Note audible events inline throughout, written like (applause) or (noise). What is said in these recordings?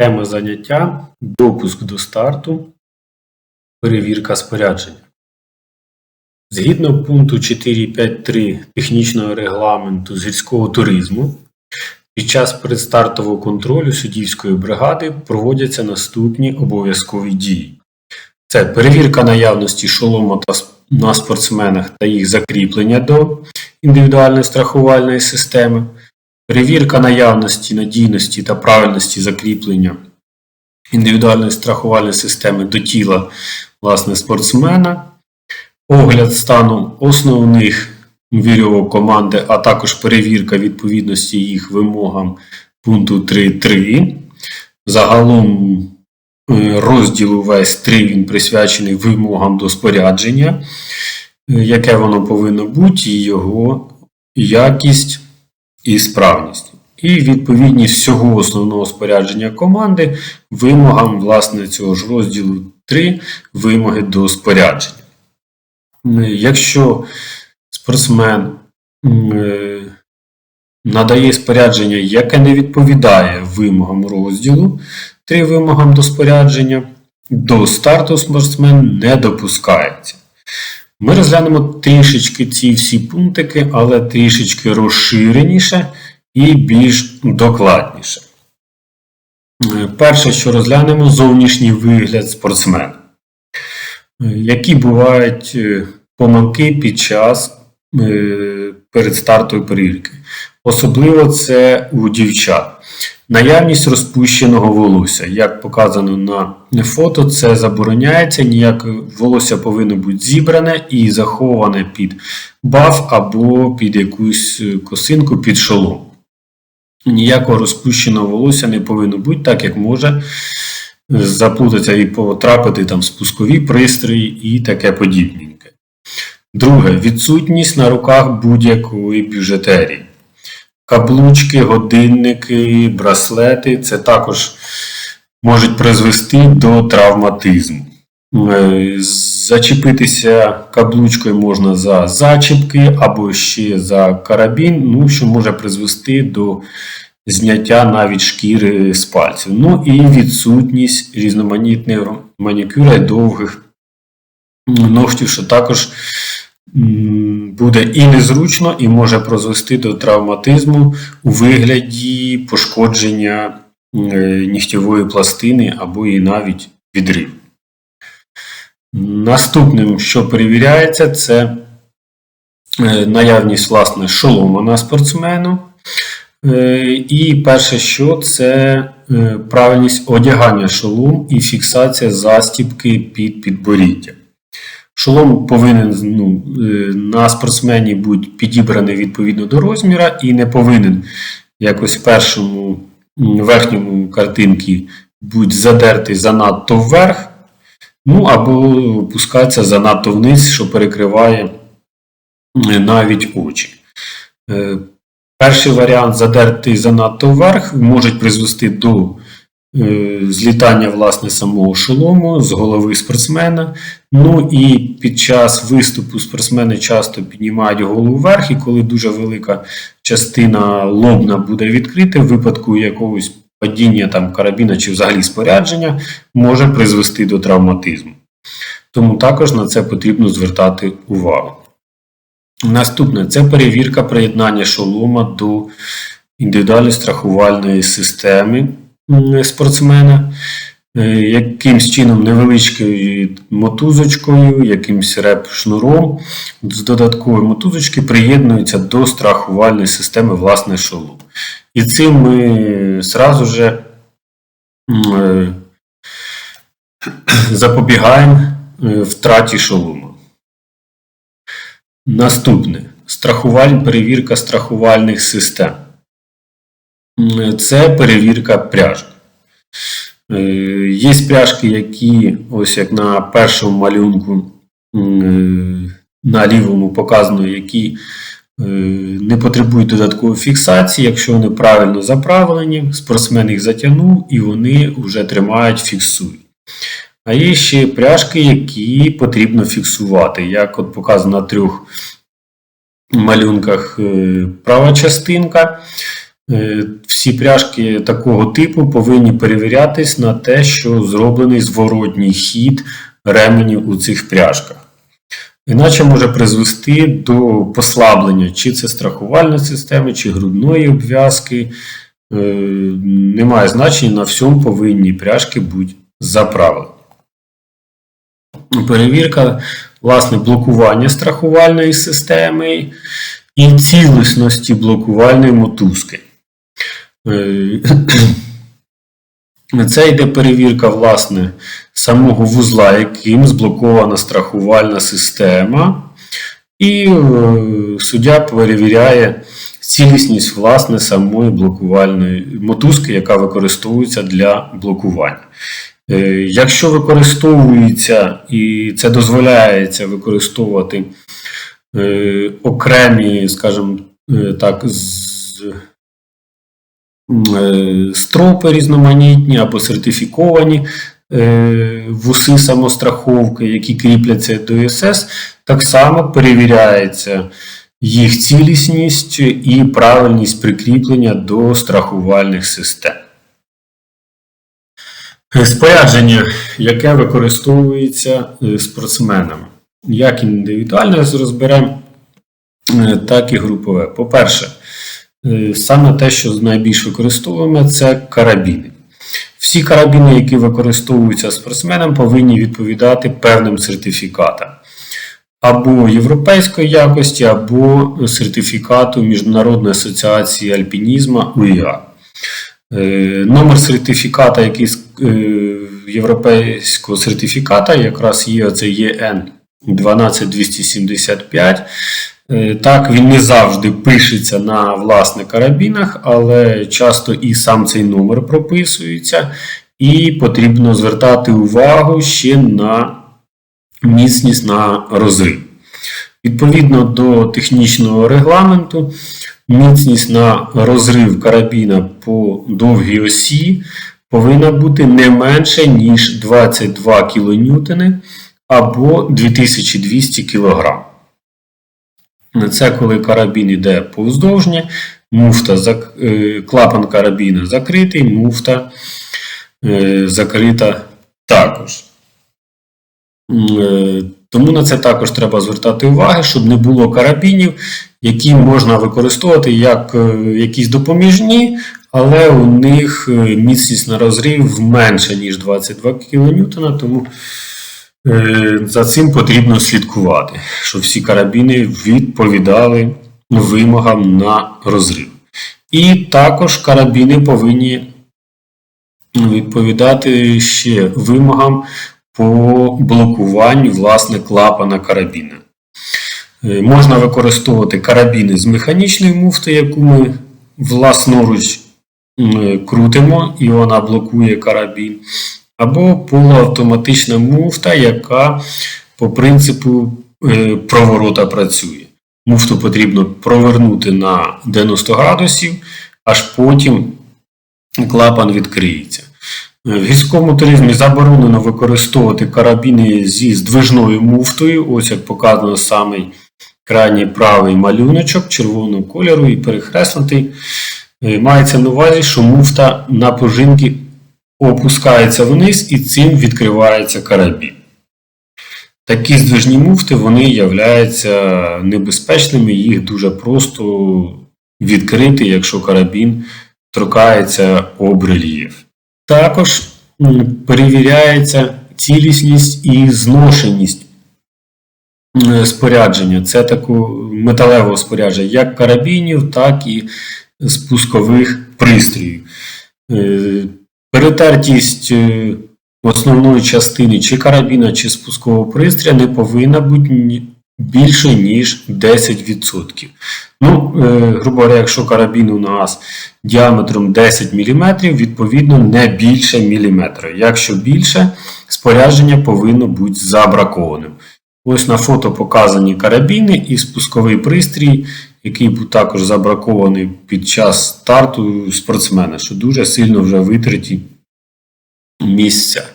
Тема заняття допуск до старту, перевірка спорядження. Згідно пункту 4.5.3 технічного регламенту з гірського туризму, під час предстартового контролю суддівської бригади проводяться наступні обов'язкові дії. Це перевірка наявності шолома на спортсменах та їх закріплення до індивідуальної страхувальної системи, перевірка наявності, надійності та правильності закріплення індивідуальної страхувальної системи до тіла власне спортсмена, огляд стану основних вірьовок команди, а також перевірка відповідності їх вимогам пункту 3.3. Загалом е, розділ весь 3 він присвячений вимогам до спорядження, е, яке воно повинно бути, і його якість і справність. І відповідність всього основного спорядження команди вимогам власне цього ж розділу 3 вимоги до спорядження. Якщо спортсмен е, надає спорядження, яке не відповідає вимогам розділу 3 вимогам до спорядження, до старту спортсмен не допускається. Ми розглянемо трішечки ці всі пунктики, але трішечки розширеніше і більш докладніше. Е, Перше, що розглянемо, зовнішній вигляд спортсмена. Е, Які бувають е, помилки під час е, передстартової перевірки. Особливо це у дівчат. Наявність розпущеного волосся. Як показано на фото, це забороняється. Ніяке волосся повинно бути зібране і заховане під баф або під якусь е, косинку під шолом. Ніякого розпущеного волосся не повинно бути, так як може заплутатися і потрапити там спускові пристрої і таке подібненьке. Друге, відсутність на руках будь-якої бюджетерії. Каблучки, годинники, браслети це також можуть призвести до травматизму. Е, Зачепитися каблучкою можна за зачіпки або ще за карабін, ну, що може призвести до зняття навіть шкіри з пальців. Ну і відсутність різноманітних манікюра і довгих ногтів, що також буде і незручно, і може призвести до травматизму у вигляді пошкодження е, нігтєвої пластини або і навіть відрив. Наступним, що перевіряється, це е, наявність власне шолома на спортсмену. Е, І перше, що це правильність одягання шолом і фіксація застібки під підборіддя. Шолом повинен ну, е, на спортсмені бути підібраний відповідно до розміра і не повинен якось в першому верхньому картинці бути задертий занадто вверх, ну або опускатися занадто вниз, що перекриває е, навіть очі. Е, Перший варіант задертий занадто вверх може призвести до злітання власне самого шолому з голови спортсмена. Ну і під час виступу спортсмени часто піднімають голову вверх, і коли дуже велика частина лобна буде відкрита, в випадку якогось падіння там карабіна чи взагалі спорядження, може призвести до травматизму. Тому також на це потрібно звертати увагу. Наступне це перевірка приєднання шолома до індивідуальної страхувальної системи спортсмена. Е, Якимсь чином невеличкою мотузочкою, якимсь реп-шнуром з додаткової мотузочки приєднується до страхувальної системи власне шолом. І цим ми зразу же е, запобігаємо е, втраті шолома. Наступне страхувальна перевірка страхувальних систем. Це перевірка пряжок. Е, Є пряжки, які, ось як на першому малюнку е, на лівому показано, які е, не потребують додаткової фіксації. Якщо вони правильно заправлені, спортсмен їх затягнув і вони вже тримають, фіксують. А є ще пряжки, які потрібно фіксувати. Як от показано на трьох малюнках права частинка. Всі пряжки такого типу повинні перевірятись на те, що зроблений зворотній хід ременів у цих пряжках. Іначе може призвести до послаблення чи це страхувальної системи, чи грудної обв'язки. Е, Немає значення, на всьому повинні пряжки бути заправлені. Перевірка власне блокування страхувальної системи і цілісності блокувальної мотузки. Е, (clears throat) Це йде перевірка власне самого вузла, яким зблокована страхувальна система, і е, суддя перевіряє цілісність власне самої блокувальної мотузки, яка використовується для блокування. Е, Якщо використовується і це дозволяється використовувати окремі, скажімо так, з, стропи різноманітні або сертифіковані е, вуси самостраховки, які кріпляться до СС, так само перевіряється їх цілісність і правильність прикріплення до страхувальних систем. Спорядження, яке використовується е, спортсменами. Як індивідуально розберемо, е, так і групове. По-перше, е, саме те, що найбільш використовуємо, це карабіни. Всі карабіни, які використовуються спортсменам, повинні відповідати певним сертифікатам. Або європейської якості, або сертифікату Міжнародної асоціації альпінізму УІА. Е, Номер сертифіката, який е, європейського сертифіката, якраз є це ЄН 12275. Е, Так, він не завжди пишеться на власне карабінах, але часто і сам цей номер прописується, і потрібно звертати увагу ще на міцність на розрив. Відповідно до технічного регламенту, міцність на розрив карабіна по довгій осі повинна бути не менше, ніж 22 кН або 2200 кг. Це коли карабін йде повздовжні, муфта, е, клапан карабіна закритий, муфта е, закрита також. Е, Тому на це також треба звертати увагу, щоб не було карабінів, які можна використовувати як якісь допоміжні, але у них міцність на розрив менша, ніж 22 кН, тому за цим потрібно слідкувати, щоб всі карабіни відповідали вимогам на розрив. І також карабіни повинні відповідати ще вимогам по блокуванню власне клапана карабіна. Е, Можна використовувати карабіни з механічної муфти, яку ми власноруч крутимо, і вона блокує карабін. Або полуавтоматична муфта, яка по принципу е, проворота працює. Муфту потрібно провернути на 90 градусів, аж потім клапан відкриється. Е, В гірському туризмі заборонено використовувати карабіни зі здвижною муфтою, ось як показано самий крайній правий малюночок червоного кольору і перехреснутий. Е, Мається на увазі, що муфта на пружинки опускається вниз і цим відкривається карабін. Такі здвижні муфти вони являються небезпечними, їх дуже просто відкрити, якщо карабін торкається об рельєф. Також перевіряється цілісність і зношеність е, спорядження. Це таку металевого спорядження, як карабінів, так і спускових пристроїв. Перетертість е, основної частини чи карабіна, чи спускового пристрою не повинна бути більше, ніж 10%. Ну, е, грубо говоря, якщо карабін у нас діаметром 10 мм, відповідно не більше міліметра. Якщо більше, спорядження повинно бути забракованим. Ось на фото показані карабіни і спусковий пристрій, який був також забракований під час старту спортсмена, що дуже сильно вже витреті місця.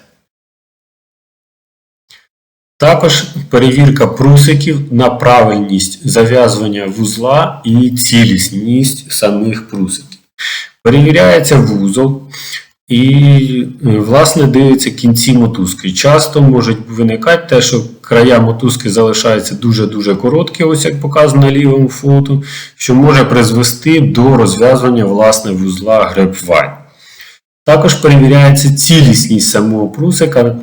Також перевірка прусиків на правильність зав'язування вузла і цілісність самих прусиків. Перевіряється вузол і, е, власне, дивиться кінці мотузки. Часто може виникати те, що края мотузки залишаються дуже-дуже короткі, ось як показано на лівому фото, що може призвести до розв'язування власне вузла гребвайн. Також перевіряється цілісність самого прусика.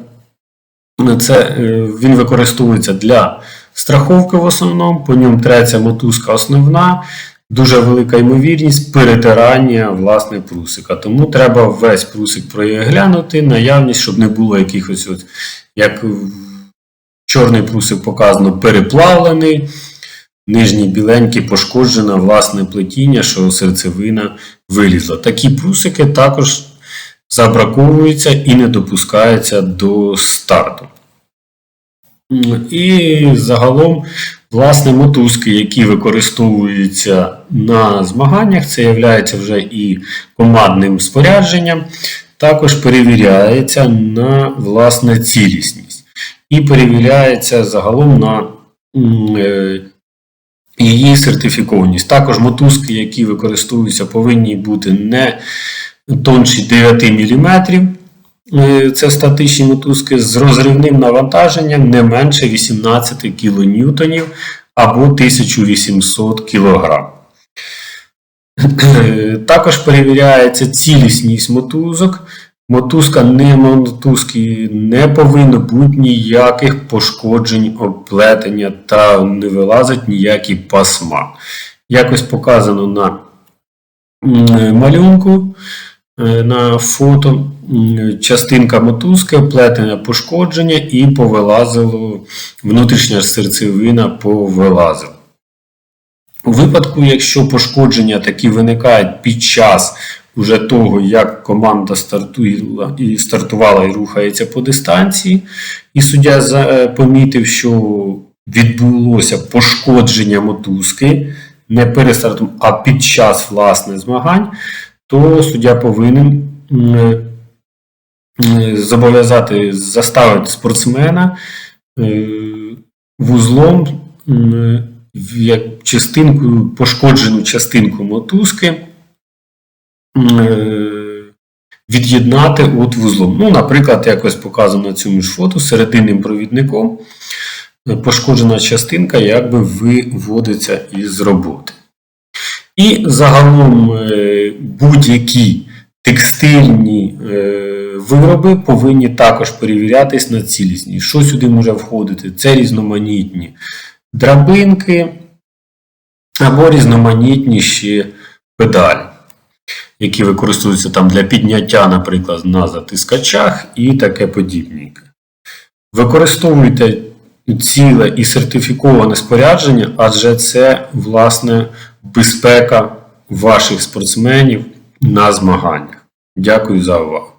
Це, е, він використовується для страховки в основному, по ньому треться мотузка основна, дуже велика ймовірність перетирання власне прусика. Тому треба весь прусик проглянути, наявність, щоб не було якихось, от, як чорний прусик показано, переплавлений. Нижній біленький пошкоджена власне плетіння, що серцевина вилізла. Такі прусики також забраковуються і не допускаються до старту. І загалом, власне, мотузки, які використовуються на змаганнях, це є вже і командним спорядженням, також перевіряється на власне цілісність. І перевіряється загалом на е, її сертифікованість. Також мотузки, які використовуються, повинні бути не тонші 9 мм. Е, Це статичні мотузки з розривним навантаженням не менше 18 кН або 1800 кг. Е, Також перевіряється цілісність мотузок. Мотузка не мотузки не повинно бути ніяких пошкоджень оплетення та не вилазить ніякі пасма. Якось показано на малюнку е, на фото частинка мотузки, оплетення пошкодження і повилазило внутрішня серцевина повилазила. У випадку, якщо пошкодження такі виникають під час уже того, як команда стартує і стартувала і рухається по дистанції, і суддя е, помітив, що відбулося пошкодження мотузки не перед стартом, а під час власне змагань, то суддя повинен е, зобов'язати заставити спортсмена е, вузлом як частинку, пошкоджену частинку мотузки від'єднати от вузлом. Ну, наприклад, якось показано на цьому ж фото серединним провідником е, пошкоджена частинка якби виводиться із роботи. І загалом е, будь-які текстильні е, вироби повинні також перевірятись на цілісність. Що сюди може входити? Це різноманітні драбинки або різноманітні ще педалі, які використовуються там для підняття, наприклад, на затискачах і таке подібненьке. Використовуйте ціле і сертифіковане спорядження, адже це, власне, безпека ваших спортсменів на змаганнях. Дякую за увагу.